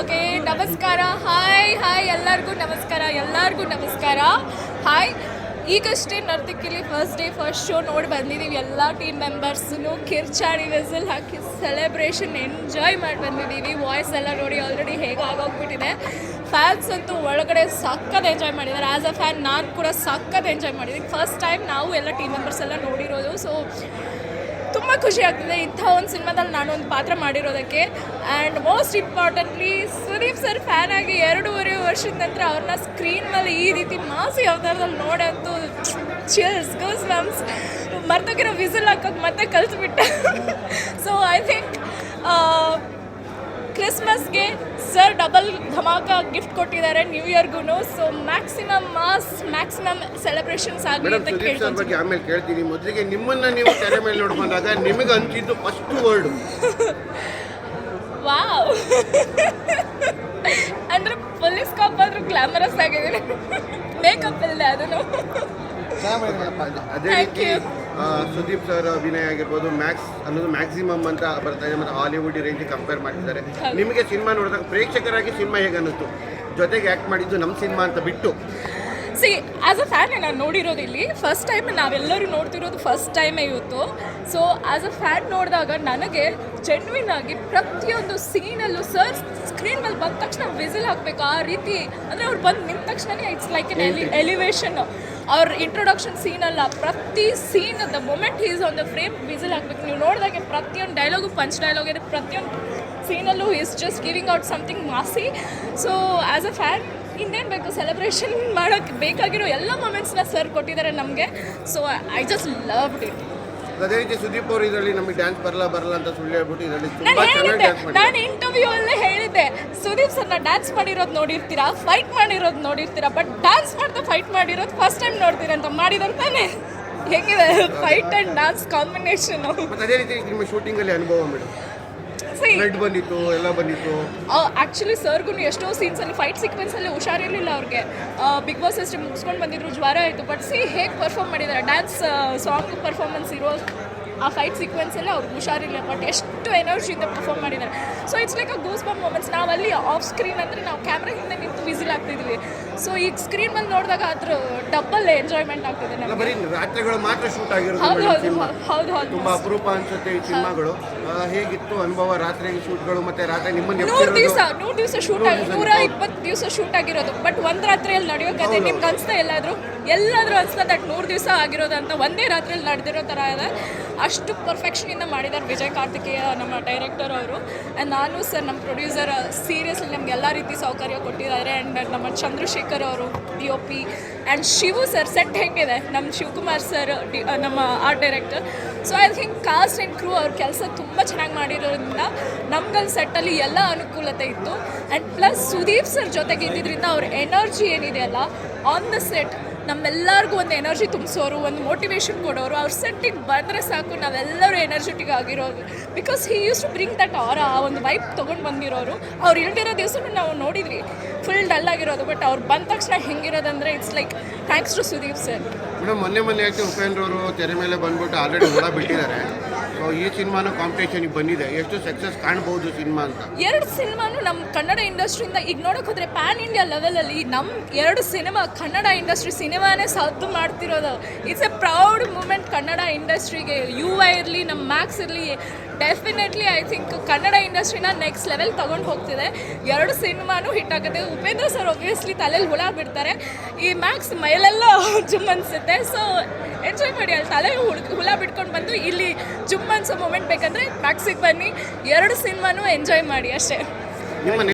Okay, ನಮಸ್ಕಾರ. Hi hi, ಎಲ್ಲರಿಗೂ ನಮಸ್ಕಾರ ಎಲ್ಲರಿಗೂ ನಮಸ್ಕಾರ. ಹಾಯ್, ಈಗಷ್ಟೇ ನರ್ತಕಿಲಿ ಫಸ್ಟ್ ಡೇ ಫಸ್ಟ್ ಶೋ ನೋಡಿ ಬಂದಿದ್ದೀವಿ ಎಲ್ಲ ಟೀಮ್ ಮೆಂಬರ್ಸ್ನು ಕಿರ್ಚಾಡಿ ವೆಸಲ್ ಹಾಕಿ ಸೆಲೆಬ್ರೇಷನ್ ಎಂಜಾಯ್ ಮಾಡಿ ಬಂದಿದ್ದೀವಿ ವಾಯ್ಸ್ ಎಲ್ಲ ನೋಡಿ ಆಲ್ರೆಡಿ ಹೇಗೆ ಆಗೋಗ್ಬಿಟ್ಟಿದೆ ಫ್ಯಾನ್ಸ್ ಅಂತೂ ಒಳಗಡೆ ಸಖತ್ ಎಂಜಾಯ್ ಮಾಡಿದ್ದಾರೆ. ಆ್ಯಸ್ ಅ ಫ್ಯಾನ್ ನಾನು ಕೂಡ ಸಖತ್ ಎಂಜಾಯ್ ಮಾಡಿದ್ದೀನಿ. ಫಸ್ಟ್ ಟೈಮ್ ನಾವು ಎಲ್ಲ ಟೀಮ್ ಮೆಂಬರ್ಸ್ ಎಲ್ಲ ನೋಡಿರೋದು. ಸೊ ತುಂಬ ಖುಷಿ ಆಗ್ತದೆ. ಇಂಥ ಒಂದು ಸಿನಿಮಾದಲ್ಲಿ ನಾನು ಒಂದು ಪಾತ್ರ ಮಾಡಿರೋದಕ್ಕೆ. And most importantly Sudeep sir fan ಆಗಿ ಎರಡೂವರೆ ವರ್ಷದ ನಂತರ ಅವ್ರನ್ನ ಸ್ಕ್ರೀನ್ ಮೇಲೆ ಈ ರೀತಿ ಮಾಸಿ ಅವತಾರದಲ್ಲಿ ನೋಡಂತೂ ಚಿಲ್ಸ್ ಗೂಸ್ ಮ್ಯಾಮ್ಸ್ ಮರ್ತೋಗಿರೋ ವಿಸಿಲ್ ಹಾಕೋಕ್ಕೆ ಮತ್ತೆ ಕಲಿಸ್ಬಿಟ್ಟೆ ಸೊ ಐ ಥಿಂಕ್ ಕ್ರಿಸ್ಮಸ್ಗೆ ಸರ್ ಡಬಲ್ ಧಮಾಕ ಗಿಫ್ಟ್ ಕೊಟ್ಟಿದ್ದಾರೆ new ಇಯರ್ಗೂ so maximum mass maximum celebrations ಆಗಲಿ ಅಂತ ಸುದೀಪ್ ಸರ್ ಕೇಳ್ಕೊಂತೀನಿ ಬಗ್ಗೆ ಆಮೇಲೆ ಕೇಳ್ತೀನಿ. ಮೊದಲಿಗೆ ನಿಮ್ಮನ್ನ ನೀವು ತೆರೆ ಮೇಲೆ ನೋಡಿ ಬಂದಾಗ ನಿಮಗೆ ಅಂತಿದ್ದು ಫಸ್ಟ್ ವರ್ಡ್ ವಾವ್ ಅಂದ್ರೆ ಪೊಲೀಸ್ ಕಾಪ್ ಆದ್ರೂ ಗ್ಲಾಮರಸ್ ಆಗಿದ್ದೀನಿ. ಮೇಕಪ್ ಇಲ್ಲದೆ ಅದನ್ನು. ಅದೇ ಥ್ಯಾಂಕ್. ಆ, ಸುದೀಪ್ ಸರ್ ಅಭಿನಯ ಆಗಿರ್ಬೋದು ಮ್ಯಾಕ್ಸ್ ಅನ್ನೋದು ಮ್ಯಾಕ್ಸಿಮಮ್ ಅಂತ ಬರ್ತಾ ಇದೆ ಮತ್ತು ಹಾಲಿವುಡ್ ರೇಂಜ್ ಕಂಪೇರ್ ಮಾಡಿದ್ದಾರೆ ನಿಮಗೆ ಸಿನಿಮಾ ನೋಡಿದಾಗ ಪ್ರೇಕ್ಷಕರಾಗಿ ಸಿನಿಮಾ ಹೇಗೆ ಅನ್ನಿಸ್ತು ಜೊತೆಗೆ ಆ್ಯಕ್ಟ್ ಮಾಡಿದ್ದು ನಮ್ಮ ಸಿನಿಮಾ ಅಂತ ಬಿಟ್ಟು. ಸಿ ಆ್ಯಸ್ ಅ ಫ್ಯಾನ್ ನಾನು ನೋಡಿರೋದು ಇಲ್ಲಿ. ಫಸ್ಟ್ ಟೈಮ್ ನಾವೆಲ್ಲರೂ ನೋಡ್ತಿರೋದು ಫಸ್ಟ್ ಟೈಮೇ ಇವತ್ತು. ಸೊ ಆ್ಯಸ್ ಅ ಫ್ಯಾನ್ ನೋಡಿದಾಗ ನನಗೆ ಜೆನ್ವಿನ್ ಆಗಿ ಪ್ರತಿಯೊಂದು ಸೀನಲ್ಲೂ ಸರ್ ಸ್ಕ್ರೀನ್ ಮೇಲೆ ಬಂದ ತಕ್ಷಣ ವಿಸಿಲ್ ಹಾಕಬೇಕು. ಆ ರೀತಿ ಅಂದರೆ ಅವ್ರು ಬಂದು ನಿಂತ ತಕ್ಷಣವೇ ಇಟ್ಸ್ ಲೈಕ್ ಎನ್ ಎಲಿ ಎಲಿವೇಶನ್ ಅವ್ರ ಇಂಟ್ರೊಡಕ್ಷನ್ ಸೀನ್ ಅಲ್ಲ ಪ್ರತಿ scene the moment is on the frame whistle ಹಾಕ್ಬೇಕು. ನೀವು ನೋಡಿದಾಗೆ ಪ್ರತಿಯೊಂದು ಡೈಲಾಗು ಪಂಚ್ ಡೈಲಾಗ್ ಇದೆ ಪ್ರತಿಯೊಂದು ಸೀನಲ್ಲೂ is just giving out something massy so as a fan ಇನ್ನೇನು ಬೇಕು? ಸೆಲೆಬ್ರೇಷನ್ ಮಾಡೋಕ್ಕೆ ಬೇಕಾಗಿರೋ ಎಲ್ಲ ಮೊಮೆಂಟ್ಸ್ನ ಸರ್ ಕೊಟ್ಟಿದ್ದಾರೆ ನಮಗೆ. So I just love it ಅದೇ ರೀತಿ ಸುದೀಪ್ ಅವರು ಇದರಲ್ಲಿ ನಮಗೆ ಡ್ಯಾನ್ಸ್ ಬರಲ್ಲ ಬರಲ್ಲ ಅಂತ ಸುಳ್ಳು ಹೇಳ್ಬಿಟ್ಟು ಇದರಲ್ಲಿ ನಾನು ಇಂಟರ್ವ್ಯೂ ಅಲ್ಲೇ ಸರ್ನ ಡ್ಯಾನ್ಸ್ ಮಾಡಿರೋದು ನೋಡಿರ್ತೀರಾ ಫೈಟ್ ಮಾಡಿರೋದು ನೋಡಿರ್ತೀರಾ ಬಟ್ ಡ್ಯಾನ್ಸ್ ಮಾಡ್ತಾ ಫೈಟ್ ಮಾಡಿರೋದು ಫಸ್ಟ್ ಟೈಮ್ ನೋಡ್ತೀರಾ ಅಂತ ಮಾಡಿದಂತಾನೆ ಹೇಗಿದೆ? ಫೈಟ್ ಆ್ಯಂಡ್ ಡ್ಯಾನ್ಸ್ ಕಾಂಬಿನೇಷನ್ ಮತ್ತು ಅದೇ ರೀತಿ ನಿಮ್ಮ ಶೂಟಿಂಗಲ್ಲಿ ಅನುಭವ ಮೇಡಮ್ ರೆಡ್ ಬಂದಿತ್ತು ಎಲ್ಲ ಬಂದಿತ್ತು. ಆ್ಯಕ್ಚುಲಿ ಸರ್ಗೂ ಎಷ್ಟೋ ಸೀನ್ಸಲ್ಲಿ ಫೈಟ್ ಸೀಕ್ವೆನ್ಸಲ್ಲಿ ಹುಷಾರಿರಲಿಲ್ಲ ಅವ್ರಿಗೆ. ಬಿಗ್ ಬಾಸ್ ಅಷ್ಟೇ ಮುಗಿಸ್ಕೊಂಡು ಬಂದಿದ್ರು ಜ್ವರ ಆಯಿತು. ಬಟ್ ಸಿ ಹೇಗೆ ಪರ್ಫಾರ್ಮ್ ಮಾಡಿದ್ದಾರೆ ಡ್ಯಾನ್ಸ್ ಸಾಂಗ್ ಪರ್ಫಾರ್ಮೆನ್ಸ್ ಇರೋ ಆ ಫೈಟ್ ಸೀಕ್ವೆನ್ಸಲ್ಲಿ ಅವ್ರಿಗೆ ಹುಷಾರಿಲ್ಲ ಬಟ್ ಎಷ್ಟು ಎನರ್ಜಿಯಿಂದ ಪರ್ಫಾರ್ಮ್ ಮಾಡಿದ್ದಾರೆ. So it's like a goose bump moments ನಾವಲ್ಲಿ ಆಫ್ ಸ್ಕ್ರೀನ್ ಅಂದರೆ ನಾವು ಕ್ಯಾಮ್ರಾ ಹಿಂದೆ ನಿಂತು ವಿಸಿಲ್ ಆಗ್ತಿದ್ವಿ. ಸೊ ಈಗ ಸ್ಕ್ರೀನ್ ಮೇಲೆ ನೋಡಿದಾಗ ಅದ್ರ ಡಬ್ಬಲ್ ಎಂಜಾಯ್ಮೆಂಟ್ ಆಗ್ತಿದೆ ನಮಗೆ. ಬರೀ ರಾತ್ರಿಗಳು ಮಾತ್ರ ಶೂಟ್ ಆಗಿರೋದು ಹೌದು ಹೌದು ಹೌದು ಹೌದು ತುಂಬಾ ಅಪರೂಪ ಅನ್ಸುತ್ತೆ ಈ ಸಿನಿಮಾಗಳು. ಹೇಗಿತ್ತು ಅನುಭವ ರಾತ್ರಿ ಶೂಟ್ಗಳು ಮತ್ತೆ ರಾತ್ರಿ ನಿಮ್ಮನ್ನ ನೂರು ದಿವಸ? ನೂರು ದಿವಸ ಶೂಟ್ ಆಗಿ ನೂರ ಇಪ್ಪತ್ತು ದಿವಸ ಶೂಟ್ ಆಗಿರೋದು. ಬಟ್ ಒಂದು ರಾತ್ರಿಯಲ್ಲಿ ನಡೆಯೋ ಕತೆ. ನಿಮ್ಗೆ ಅನಿಸ್ತಾ ಎಲ್ಲಾದರೂ ಎಲ್ಲಾದರೂ ಅನಿಸ್ತಾ ದಟ್ ನೂರು ದಿವಸ ಆಗಿರೋದು ಅಂತ ಒಂದೇ ರಾತ್ರಿಯಲ್ಲಿ ನಡೆದಿರೋ ಥರ ಇದೆ. ಅಷ್ಟು ಪರ್ಫೆಕ್ಷನಿಂದ ಮಾಡಿದ್ದಾರೆ ವಿಜಯ್ ಕಾರ್ತಿಕೇಯ ನಮ್ಮ ಡೈರೆಕ್ಟರ್ ಅವರು. ಆ್ಯಂಡ್ ನಾನು ಸರ್ ನಮ್ಮ ಪ್ರೊಡ್ಯೂಸರ್ ಸೀರಿಯಸ್ಲಿ ನಮ್ಗೆ ಎಲ್ಲ ರೀತಿ ಸೌಕರ್ಯ ಕೊಟ್ಟಿದ್ದಾರೆ. ಆ್ಯಂಡ್ ನಮ್ಮ ಚಂದ್ರಶೇಖರ್ ಅವರು D O P and Shivu sir set ಹೆಂಗಿದೆ? ನಮ್ಮ ಶಿವಕುಮಾರ್ ಸರ್ ಡಿ ನಮ್ಮ art director so I think cast and crew ಅವ್ರ ಕೆಲಸ ತುಂಬ ಚೆನ್ನಾಗಿ ಮಾಡಿರೋದ್ರಿಂದ ನಮ್ಗಲ್ಲಿ ಸೆಟ್ಟಲ್ಲಿ ಎಲ್ಲ ಅನುಕೂಲತೆ ಇತ್ತು. ಆ್ಯಂಡ್ ಪ್ಲಸ್ ಸುದೀಪ್ ಸರ್ ಜೊತೆಗೆ ಇದ್ದಿದ್ದರಿಂದ ಅವ್ರ ಎನರ್ಜಿ ಏನಿದೆ ಅಲ್ಲ ಆನ್ ದ ಸೆಟ್ ನಮ್ಮೆಲ್ಲರಿಗೂ ಒಂದು ಎನರ್ಜಿ ತುಂಬಿಸೋರು, ಒಂದು ಮೋಟಿವೇಶನ್ ಕೊಡೋರು, ಅವ್ರ ಸೆಟ್ಟಿಗೆ ಬಂದರೆ ಸಾಕು, ನಾವೆಲ್ಲರೂ ಎನರ್ಜೆಟಿಕ್ ಆಗಿರೋದು because he used to bring that aura ಆ ಒಂದು ವೈಪ್ ತೊಗೊಂಡು ಬಂದಿರೋರು. ಅವ್ರು ಇಲ್ದಿರೋ ದಿವಸನೂ ನಾವು ನೋಡಿದ್ವಿ. ಫುಲ್ ಡಲ್ ಆಗಿರೋದು ಬಟ್ ಅವ್ರು ಬಂದ ತಕ್ಷಣ ಹೆಂಗಿರೋದಂದ್ರೆ it's like thanks to Sudeep sir madam, ಮೊನ್ನೆ ಮೊನ್ನೆ ಯಾಕೆ ಉಪೇಂದ್ರ ತೆರೆ ಮೇಲೆ ಬಂದ್ಬಿಟ್ಟು ಆಲ್ರೆಡಿ ಹುಳ ಬಿಟ್ಟಿದ್ದಾರೆ ಸೊ ಈ ಸಿನಿಮಾನು ಕಾಂಪಿಟೇಷನ್ಗೆ ಬಂದಿದೆ. ಎಷ್ಟು ಸಕ್ಸಸ್ ಕಾಣಬಹುದು ಸಿನಿಮಾ ಅಂತ? ಎರಡು ಸಿನಿಮಾನು ನಮ್ಮ ಕನ್ನಡ ಇಂಡಸ್ಟ್ರಿಯಿಂದ, ಈಗ ನೋಡೋಕೆ ಹೋದ್ರೆ ಪ್ಯಾನ್ ಇಂಡಿಯಾ ಲೆವೆಲಲ್ಲಿ ನಮ್ಮ ಎರಡು ಸಿನಿಮಾ ಕನ್ನಡ ಇಂಡಸ್ಟ್ರಿ ಸಿನಿಮಾನೇ ಸದ್ದು ಮಾಡ್ತಿರೋದು. It's a proud moment Kannada ಇಂಡಸ್ಟ್ರಿಗೆ. ಯು ಇರಲಿ, ನಮ್ಮ ಮ್ಯಾಕ್ಸ್ ಇರಲಿ ಡೆಫಿನೆಟ್ಲಿ ಐ ಥಿಂಕ್ ಕನ್ನಡ ಇಂಡಸ್ಟ್ರಿನ ನೆಕ್ಸ್ಟ್ ಲೆವೆಲ್ ತಗೊಂಡು ಹೋಗ್ತಿದೆ. ಎರಡು ಸಿನಿಮಾನು ಹಿಟ್ ಆಗುತ್ತೆ. ಉಪೇಂದ್ರ ಸರ್ ಒಬ್ವಿಯಸ್ಲಿ ತಲೆಯಲ್ಲಿ ಹುಳ ಬಿಡ್ತಾರೆ. ಈ ಮ್ಯಾಕ್ಸ್ ಮೈಲೆಲ್ಲ ಜುಮ್ ಅನ್ಸುತ್ತೆ. ಸೊ ಎಂಜಾಯ್ ಮಾಡಿ. ಅಲ್ಲಿ ತಲೆ ಹುಡ್ ಹುಳ ಬಿಟ್ಕೊಂಡು ಬಂದು ಇಲ್ಲಿ ಜುಮ್ ಅನ್ಸೋ ಮೂಮೆಂಟ್ ಬೇಕಂದರೆ ಮ್ಯಾಕ್ಸಿಗೆ ಬನ್ನಿ. ಎರಡು ಸಿನಿಮಾನು ಎಂಜಾಯ್ ಮಾಡಿ ಅಷ್ಟೇ.